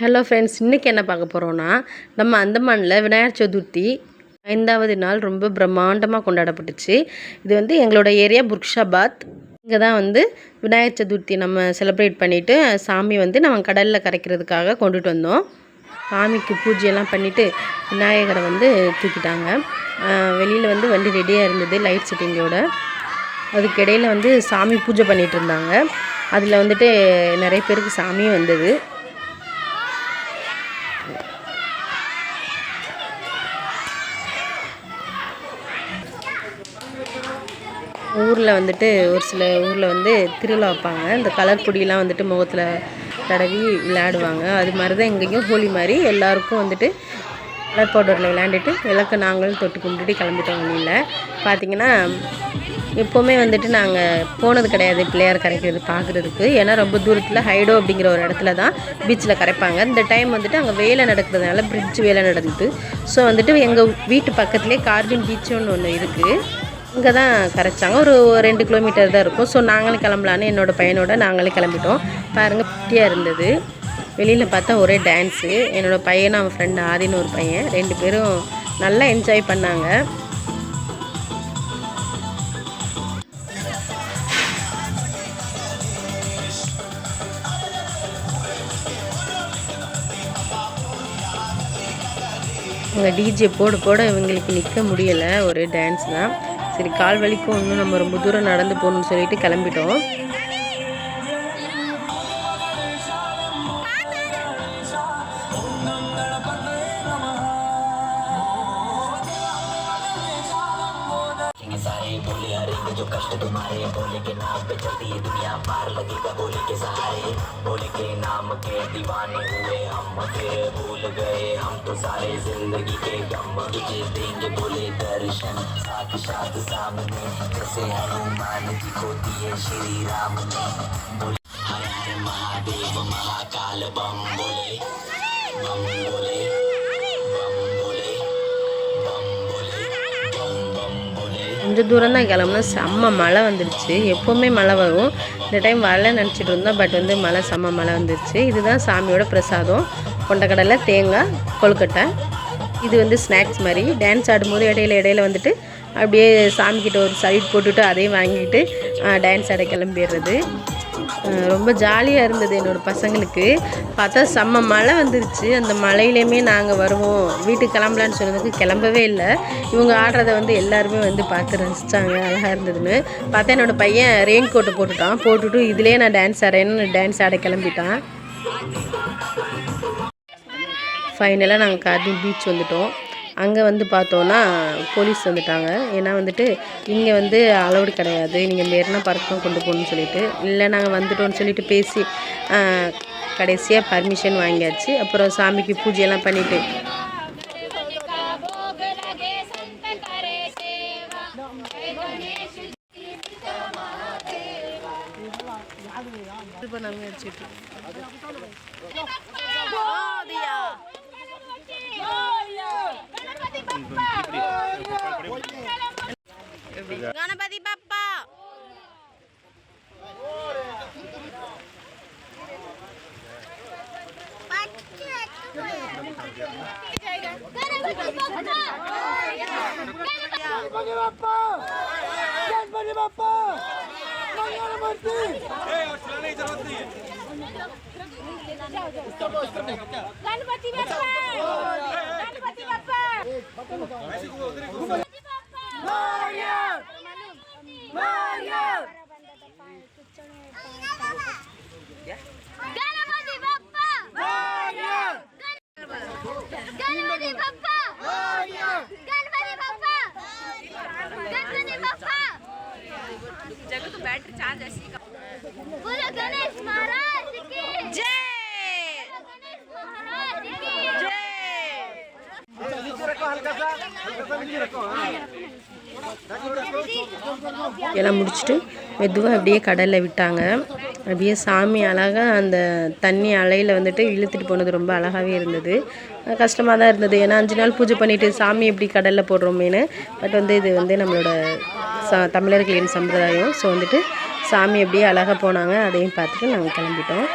Hello friends இன்றைக்கி என்ன பார்க்க போகிறோன்னா நம்ம அந்தமானில் விநாயகர் சதுர்த்தி ஐந்தாவது நாள் ரொம்ப பிரம்மாண்டமாக கொண்டாடப்பட்டுச்சு. இது வந்து எங்களோட ஏரியா புர்க்ஷாபாத். இங்கே தான் வந்து விநாயகர் சதுர்த்தி நம்ம செலிப்ரேட் பண்ணிவிட்டு சாமி வந்து நம்ம கடலில் கரைக்கிறதுக்காக கொண்டுட்டு வந்தோம். சாமிக்கு பூஜையெல்லாம் பண்ணிவிட்டு விநாயகரை வந்து தூக்கிட்டாங்க. வெளியில் வந்து வண்டி ரெடியாக இருந்தது லைட் செட்டிங்கோட அதுக்கு இடையில் வந்து சாமி பூஜை பண்ணிகிட்டு இருந்தாங்க. அதில் வந்துட்டு நிறைய பேருக்கு சாமியும் வந்தது. ஊரில் வந்துட்டு ஒரு சில ஊரில் வந்து திருவிழா வைப்பாங்க. இந்த கலர் பொடியெலாம் வந்துட்டு முகத்தில் தடவி விளையாடுவாங்க. அது மாதிரி தான் எங்கேயும் ஹோலி மாதிரி எல்லாருக்கும் வந்துட்டு கலர் பவுடரில் விளையாண்டுட்டு விளக்க நாங்களும் தொட்டு கும்பிட்டுட்டு கிளம்பிட்டோம் வெளியில். பார்த்திங்கன்னா எப்போவுமே வந்துட்டு நாங்கள் போனது கிடையாது பிள்ளையார் கரைக்கிறது பார்க்குறதுக்கு ஏன்னா ரொம்ப தூரத்தில் ஹைடோ அப்படிங்கிற ஒரு இடத்துல தான் பீச்சில் கரைப்பாங்க. இந்த டைம் வந்துட்டு அங்கே வேலை நடக்கிறதுனால பிரிட்ஜ் வேலை நடந்தது. ஸோ வந்துட்டு எங்கள் வீட்டு பக்கத்துலேயே கார்பின் பீச்சுன்னு ஒன்று இருக்குது இங்கே தான் கரைச்சாங்க. ஒரு ரெண்டு கிலோமீட்டர் தான் இருக்கும். ஸோ நாங்களும் கிளம்பலான்னு என்னோடய பையனோட நாங்களே கிளம்பிட்டோம். பாருங்கள் குட்டியாக இருந்தது. வெளியில் பார்த்தா ஒரே டான்ஸு என்னோடய பையனும் அவன் ஃப்ரெண்டு ஆதின்னு ஒரு பையன். ரெண்டு பேரும் நல்லா என்ஜாய் பண்ணாங்க. இங்கே டிஜே போட போட இவங்களுக்கு நிற்க முடியலை. ஒரே டான்ஸ் தான். சரி கால் வலிக்கும் இன்னும் நம்ம ரொம்ப தூரம் நடந்து போகணும்னு சொல்லிட்டு கிளம்பிட்டோம். सारे बोले हरेंगे जो कष्ट तुम्हारे बोले के नाम पे चलती है दुनिया पार लगेगा, बोले के सहारे, बोले के नाम के दीवाने हुए हम, फिर भूल गए हम तो सारे ज़िंदगी के गम, तुझे देंगे बोले दर्शन, साक्षात सामने, जैसे हनुमान जी को दिए श्री राम ने, बोले, हर हर महादेव, महाकाल, बम बोले बम बोले கொஞ்சம் தூரம் தான் கிளம்புனா செம்ம மழை வந்துடுச்சு எப்போவுமே மழை வரும். இந்த டைம் வரல நினச்சிட்டு இருந்தோம். பட் வந்து மழை செம்ம மழை வந்துடுச்சு இதுதான் சாமியோட பிரசாதம். கொண்டக்கடலை தேங்காய் கொழுக்கட்டை. இது வந்து ஸ்நாக்ஸ் மாதிரி. டான்ஸ் ஆடும்போது இடையில இடையில வந்துட்டு அப்படியே சாமிக்கிட்ட ஒரு சைட் போட்டுட்டு அதையும் வாங்கிட்டு டான்ஸ் ஆட கிளம்பிடுறது. ரொம்ப ஜாலியாக இருந்தது என்னோடய பசங்களுக்கு. பார்த்தா செம்ம மழை வந்துருச்சு. அந்த மழையிலையுமே நாங்கள் வருவோம். வீட்டுக்கு கிளம்பலான்னு சொன்னதுக்கு கிளம்பவே இல்லை. இவங்க ஆடுறத வந்து எல்லாருமே வந்து பார்த்து ரசித்தாங்க அழகாக இருந்ததுன்னு. பார்த்தா என்னோடய பையன் ரெயின் கோட்டை போட்டுட்டான். போட்டுட்டு இதுலேயே நான் டான்ஸ் ஆடுறேன்னு டான்ஸ் ஆட கிளம்பிட்டான். ஃபைனலாக நாங்கள் கார்டின் பீச் வந்துட்டோம். அங்கே வந்து பார்த்தோன்னா போலீஸ் வந்துட்டாங்க. ஏன்னா வந்துட்டு இங்கே வந்து அலௌடு கிடையாது. நீங்கள் மெரினா பார்க் தான் கொண்டு போகணும்னு சொல்லிட்டு. இல்லை நாங்கள் வந்துட்டோம்னு சொல்லிட்டு பேசி கடைசியாக பர்மிஷன் வாங்கியாச்சு. அப்புறம் சாமிக்கு பூஜையெல்லாம் பண்ணிவிட்டு நம்ம வச்சுட்டு. గణపతి బప్ప గణపతి బప్ప గణపతి బప్ప మంగళమూర్తి గణపతి బప్ప గణపతి जगह तो बैटरी चार्ज ऐसी बोलो गणेश महाराज की। जय। எல்லாம் முடிச்சுட்டு மெதுவாக அப்படியே கடலில் விட்டாங்க. அப்படியே சாமி அழகாக அந்த தண்ணி அலையில் வந்துட்டு இழுத்துட்டு போனது ரொம்ப அழகாகவே இருந்தது. கஷ்டமாக தான் இருந்தது. ஏன்னா அஞ்சு நாள் பூஜை பண்ணிவிட்டு சாமி எப்படி கடலில் போடுறோமேனு பட் வந்து இது வந்து நம்மளோட ச தமிழர்களின் சம்பிரதாயம். ஸோ வந்துட்டு சாமி அப்படியே அழகாக போனாங்க. அதையும் பார்த்துட்டு நாங்கள் கிளம்பிட்டோம்.